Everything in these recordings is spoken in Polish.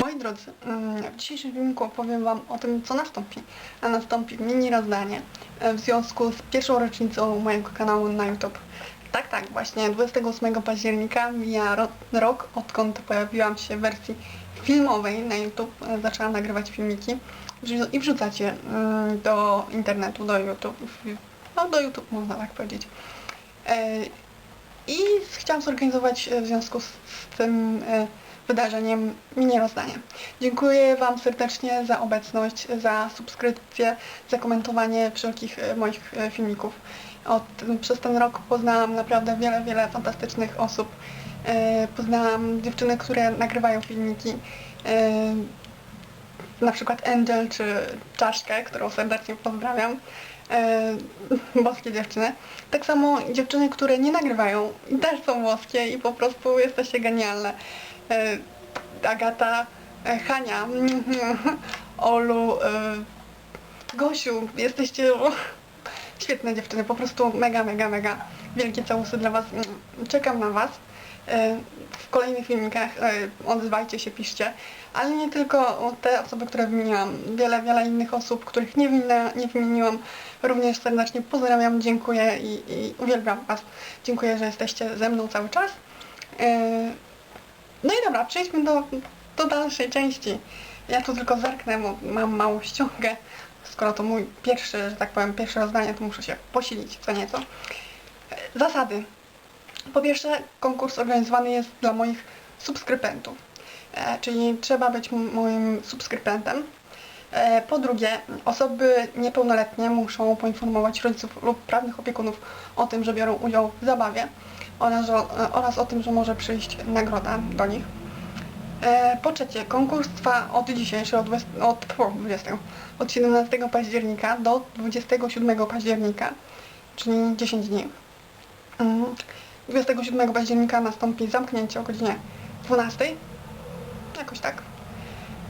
Moi drodzy, mm, w dzisiejszym filmiku opowiem Wam o tym, co nastąpi. A nastąpi mini rozdanie e, w związku z pierwszą rocznicą mojego kanału na YouTube. Tak, tak, właśnie 28 października mija ro rok, odkąd pojawiłam się w wersji filmowej na YouTube. E, Zaczęłam nagrywać filmiki i wrzucać je mm, do internetu, do YouTube. No, do YouTube można tak powiedzieć. I chciałam zorganizować e, w związku z, tym e, wydarzeniem mini rozdanie. Dziękuję Wam serdecznie za obecność, za subskrypcję, za komentowanie wszelkich e, moich filmików. Od, przez ten rok poznałam naprawdę wiele, wiele fantastycznych osób. Poznałam dziewczyny, które nagrywają filmiki. Na przykład Angel czy Czaszkę, którą serdecznie pozdrawiam. E, boskie dziewczyny. Tak samo dziewczyny, które nie nagrywają też są boskie i po prostu jesteście genialne. E, Agata, e, Hania, Olu, e, Gosiu, jesteście świetne dziewczyny, po prostu mega, mega, mega. Wielkie całusy dla Was. Czekam na Was. E, W kolejnych filmikach e, odzywajcie się, piszcie, ale nie tylko te osoby, które wymieniłam. Wiele, wiele innych osób, których nie, wymienia, nie wymieniłam. Również serdecznie pozdrawiam, dziękuję i, i uwielbiam Was. Dziękuję, że jesteście ze mną cały czas. E, no i dobra, przejdźmy do, do dalszej części. Ja tu tylko zerknę, bo mam małą ściągę. Skoro to mój pierwszy, że tak powiem, pierwsze rozdanie, to muszę się posilić co nieco. Zasady. Po pierwsze, konkurs organizowany jest dla moich subskrybentów, e, czyli trzeba być moim subskrybentem. E, Po drugie, osoby niepełnoletnie muszą poinformować rodziców lub prawnych opiekunów o tym, że biorą udział w zabawie oraz, że- oraz o tym, że może przyjść nagroda do nich. E, Po trzecie, konkurs trwa od dzisiejszego, od, 20 od, po, 20, od 17 października do 27 października, czyli 10 dni. Mm. 27 października nastąpi zamknięcie o godzinie 12. Jakoś tak.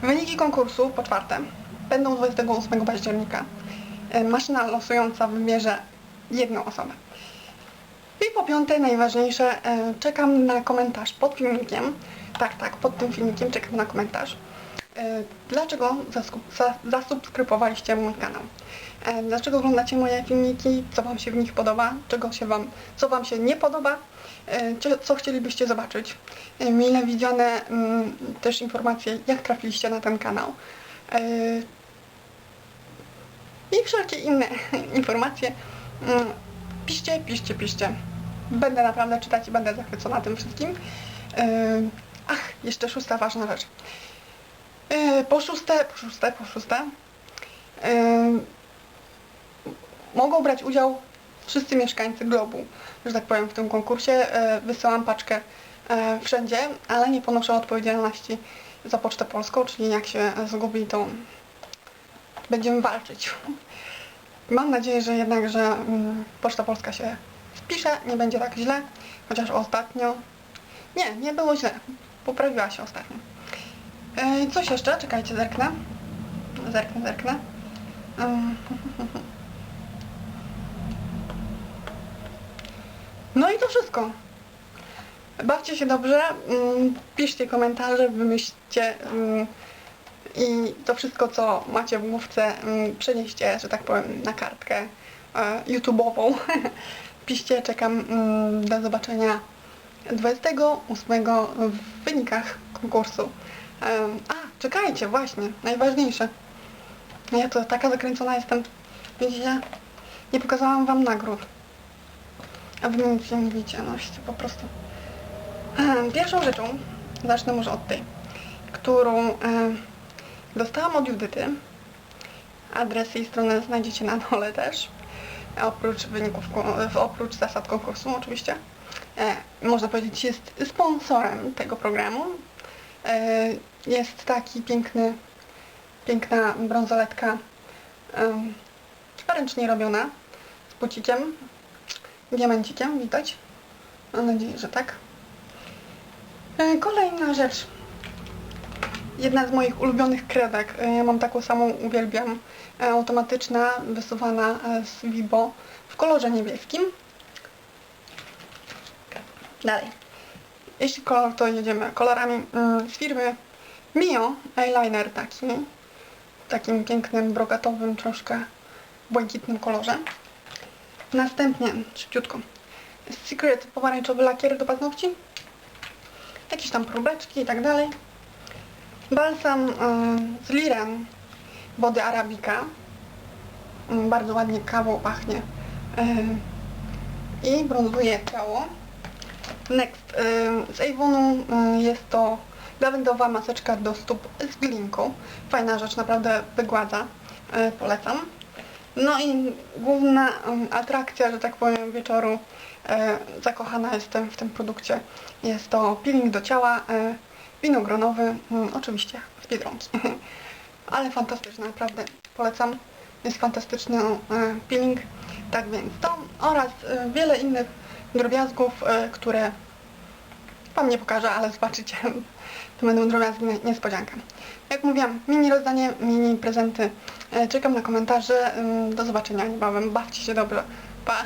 Wyniki konkursu, po czwarte, będą 28 października. E, Maszyna losująca wybierze jedną osobę. I po piąte, najważniejsze, e, czekam na komentarz pod filmikiem. Tak, tak, pod tym filmikiem czekam na komentarz. E, Dlaczego zasubskrybowaliście mój kanał? E, Dlaczego oglądacie moje filmiki? Co Wam się w nich podoba? Czego się Wam, co Wam się nie podoba? E, Co chcielibyście zobaczyć? Mile widziane mm, też informacje, jak trafiliście na ten kanał. I wszelkie inne informacje. Mm, Piszcie, piszcie, piszcie. Będę naprawdę czytać i będę zachwycona tym wszystkim. Ach, jeszcze szósta ważna rzecz. Yy, po szóste, po szóste, po szóste. Yy, mogą brać udział wszyscy mieszkańcy globu, że tak powiem, w tym konkursie. Yy, wysyłam paczkę wszędzie, ale nie ponoszę odpowiedzialności za Pocztę Polską, czyli jak się zgubi, to będziemy walczyć. Mam nadzieję, że jednak, że mm, Poczta Polska się wpisze, nie będzie tak źle, chociaż ostatnio... Nie, nie było źle. Poprawiła się ostatnio. E, coś jeszcze? Czekajcie, zerknę. Zerknę, zerknę. Ym. No i to wszystko. Bawcie się dobrze, mm, piszcie komentarze, wymyślcie mm, i to wszystko, co macie w główce, mm, przenieście, że tak powiem, na kartkę e, YouTube'ową. Piszcie, czekam mm, do zobaczenia 28 w wynikach konkursu. A, czekajcie, właśnie, najważniejsze. Ja to taka zakręcona jestem. Widzicie? Nie pokazałam wam nagród. A wy nic nie mówicie, no po prostu. Pierwszą rzeczą, zacznę może od tej, którą dostałam od Judyty. Adres jej strony znajdziecie na dole też. Oprócz wyników, oprócz zasad konkursu oczywiście. E, można powiedzieć, jest sponsorem tego programu. E, jest taki piękny, piękna brązoletka em, ręcznie robiona z bucikiem, diamencikiem, widać. Mam nadzieję, że tak. E, kolejna rzecz. Jedna z moich ulubionych kredek. E, Ja mam taką samą, uwielbiam. E, Automatyczna, wysuwana e, z Vibo w kolorze niebieskim. Dalej. Jeśli kolor, to jedziemy kolorami z firmy Mio eyeliner taki, w takim pięknym, brokatowym, troszkę błękitnym kolorze. Następnie, szybciutko, Secret pomarańczowy lakier do paznokci, jakieś tam próbeczki i tak dalej. Balsam y, z Liren wody Arabica. Mm, Bardzo ładnie kawą pachnie. Y, I brązuje ciało. Next. y, Z Avonu y, jest to lawendowa maseczka do stóp z glinką. Fajna rzecz, naprawdę wygładza. Y, Polecam. No i główna atrakcja, że tak powiem, wieczoru, zakochana jestem w tym produkcie. Jest to peeling do ciała, winogronowy, oczywiście z Biedronki. Ale fantastyczny, naprawdę polecam. Jest fantastyczny peeling, tak więc to oraz wiele innych drobiazgów, e, które Wam nie pokażę, ale zobaczycie. To będą drobiazgi nie- niespodzianka. Jak mówiłam, mini rozdanie, mini prezenty. E, Czekam na komentarze. Ym, Do zobaczenia niebawem. Bawcie się dobrze. Pa!